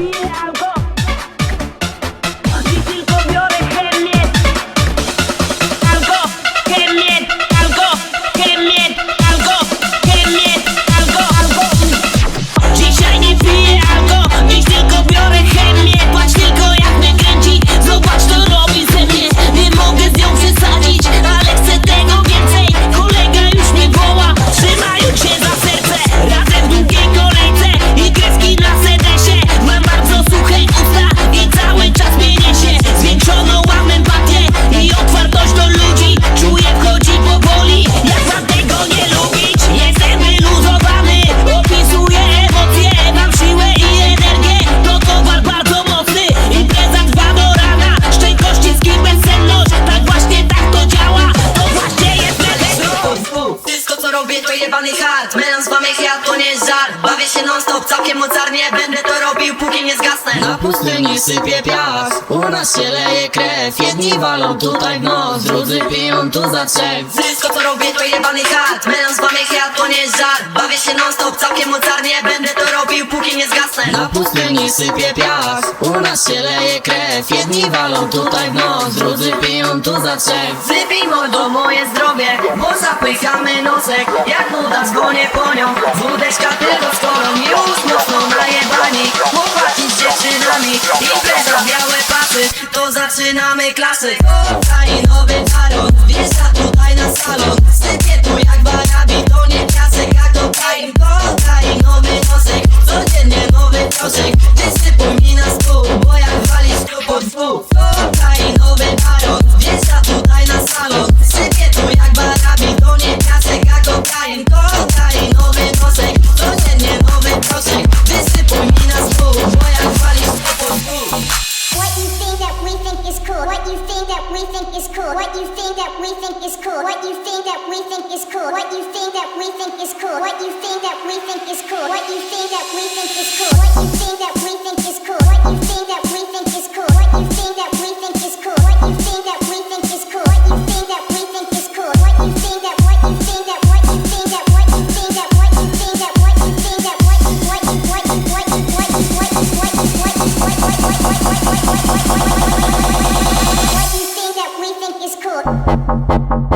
see it, go. Całkiem mocarnie Będę to robił póki nie zgasnę. Na pustyni sypie piach, u nas się leje krew. Jedni walą tutaj w nos, drudzy piją tu za trzech Wszystko co robię to jebany hard Melan z wamych ja to nie jest żart. Bawię się non stop całkiem mocarnie Będę to robił póki nie zgasnę. Na pustyni sypie piach, u nas się leje krew. Jedni walą tutaj w nos, drudzy piją tu za trzech Wypij mordo moje zdrowie Bo zapychamy nosek. Jak nuda dzwonię po nią Wódeczka tylko z kolą Już mocno najebani Chłopaki z dziewczynami. Impreza białe pasy To zaczynamy klasy. Kokainowy taron Wjeżdża tutaj na salon. Sypie tu jak barabi To nie piasek jak kokain Kokainowy nosek Codziennie nowy troszek Wysypuj mi na stół Bo jak walisz to pod dwóch. Kokainowy taron Wjeżdża that we think is cool. What you think that we think is cool. What you think that we think is cool. What you think that we think is cool. What you think that we think is cool. What you think that we think is cool. What you think that we think is cool. What you think that we think is cool. What you think that we think is cool. What you think that we think is cool. What you think that we think is cool. What you think that what you think that what you think that what you think that what you think that what you think that what you what you what you what you what you what you what you what you what you what you what Thank you.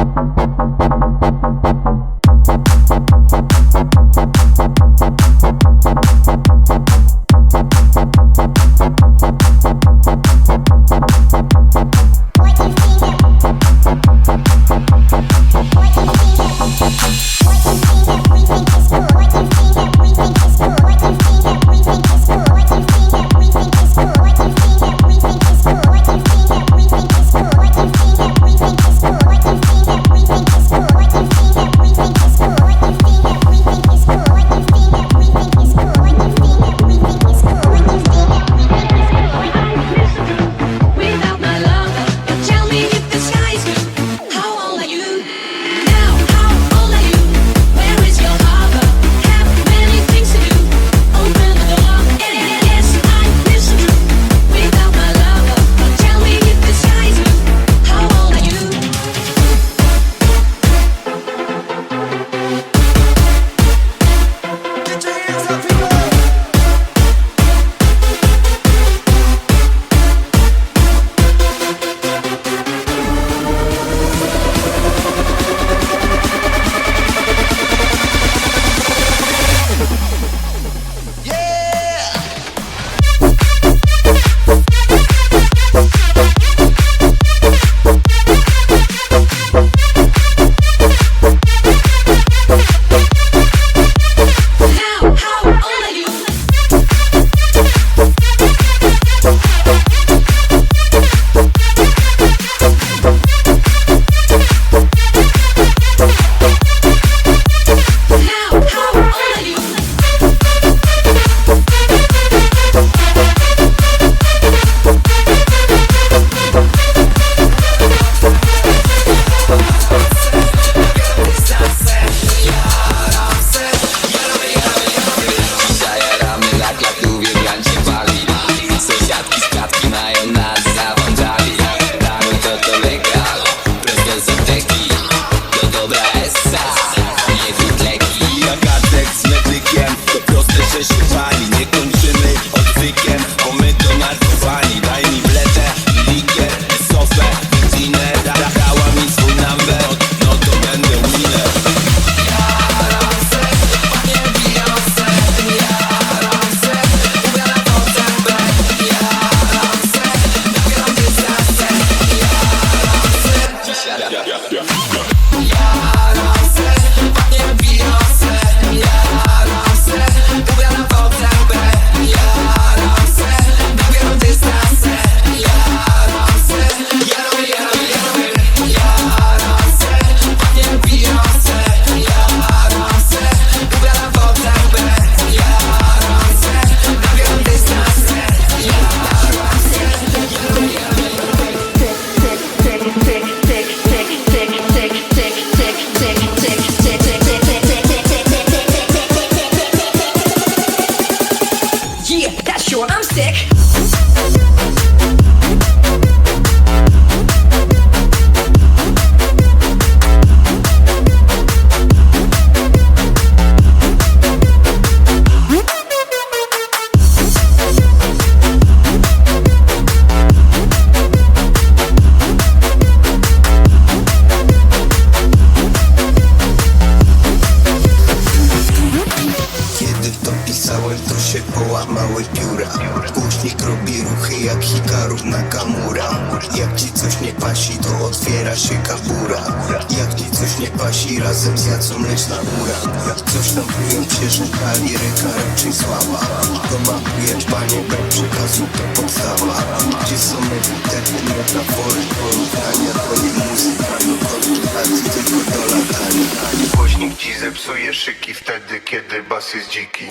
dziki Zepsuje szyki wtedy, kiedy bas jest dziki.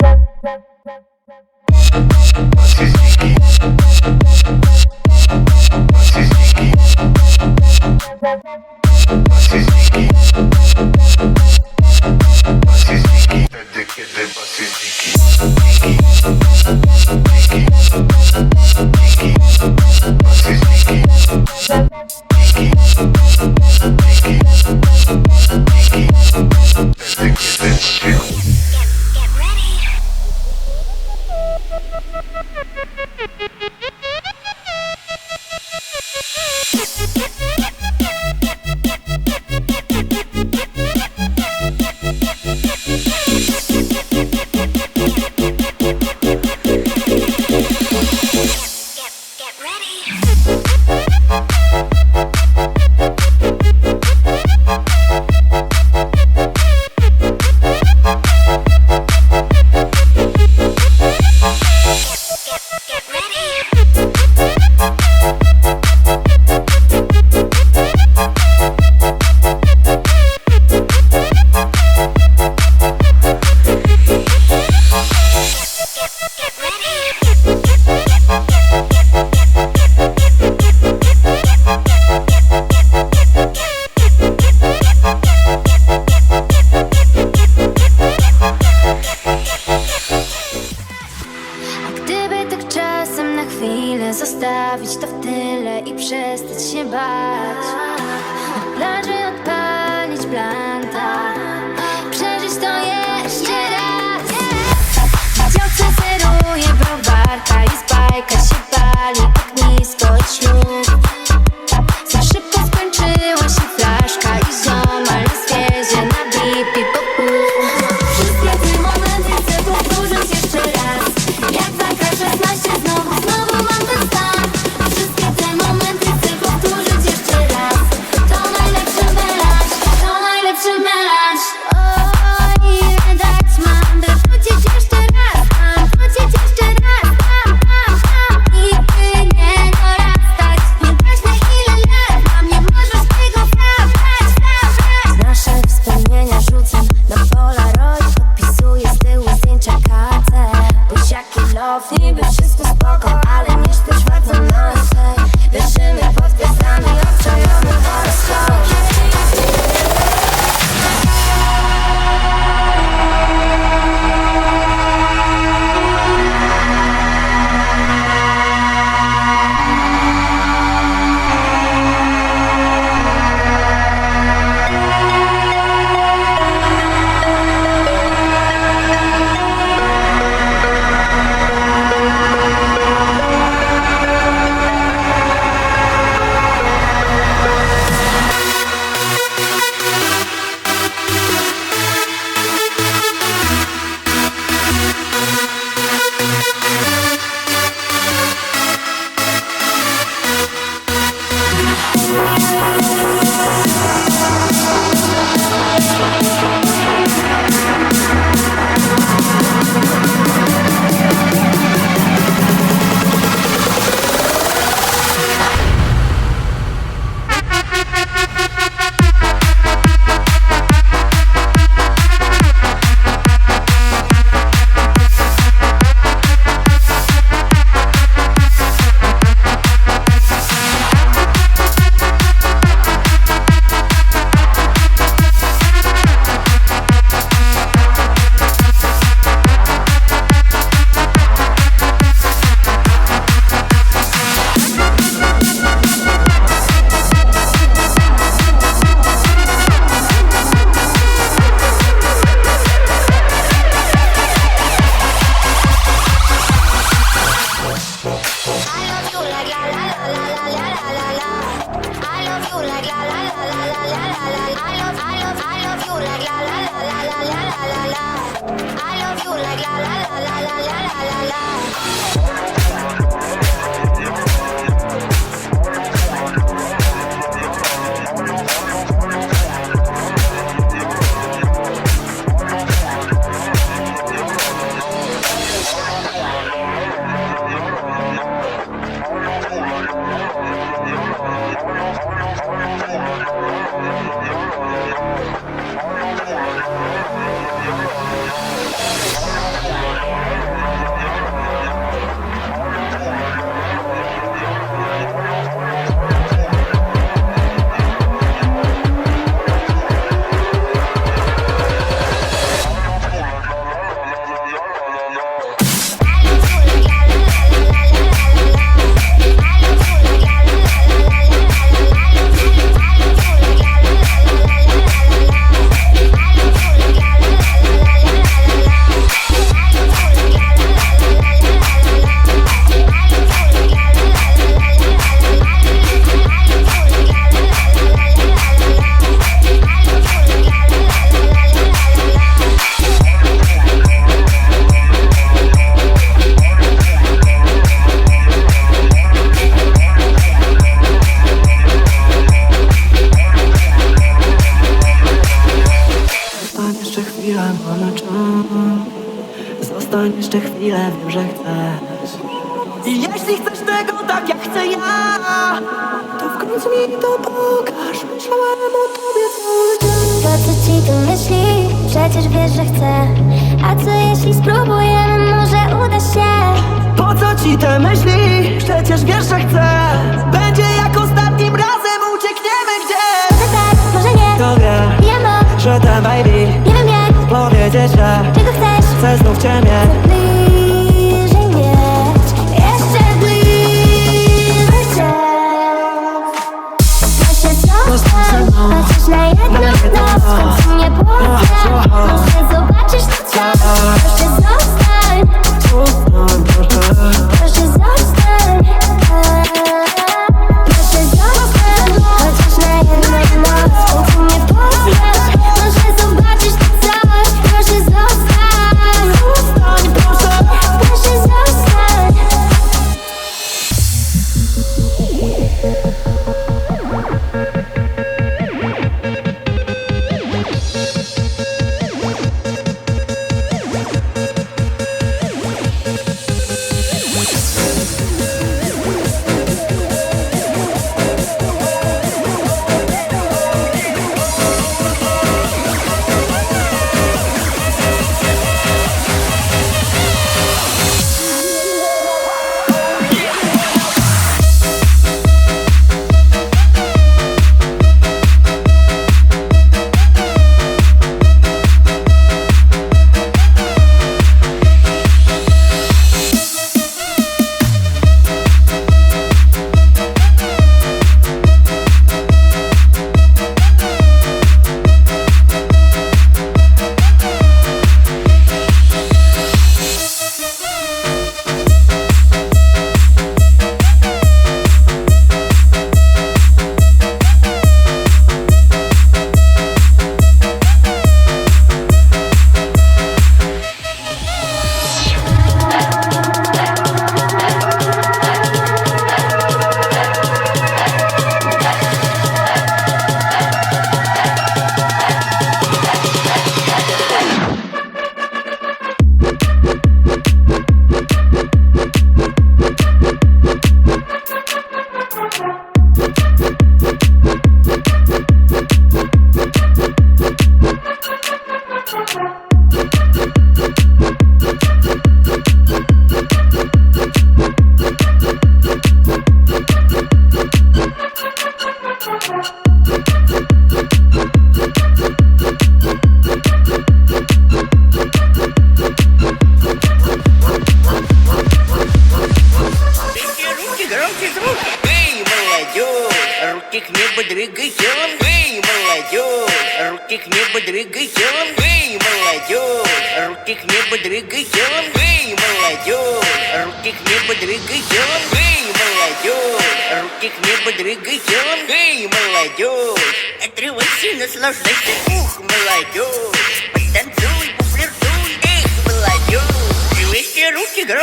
Bas jest dziki. Bas jest dziki. Bas jest dziki. zostawić to w tyle i przestać się bać. Chwilę, wiem, że chcesz I jeśli chcesz tego tak jak chcę ja To w końcu mi to pokaż. Myślałem o tobie cały dzień Po co ci tu myśli? Przecież wiesz, że chcę. A co jeśli spróbujemy, może uda się? Po co ci te myśli? Przecież wiesz, że chcę. Będzie jak ostatnim razem uciekniemy gdzieś. Może tak, może nie. Kto wie, mam, że ten baby nie wiem jak Powiedzieć, że Czego chcesz? chcę znów cię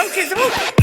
Kral kedi bu.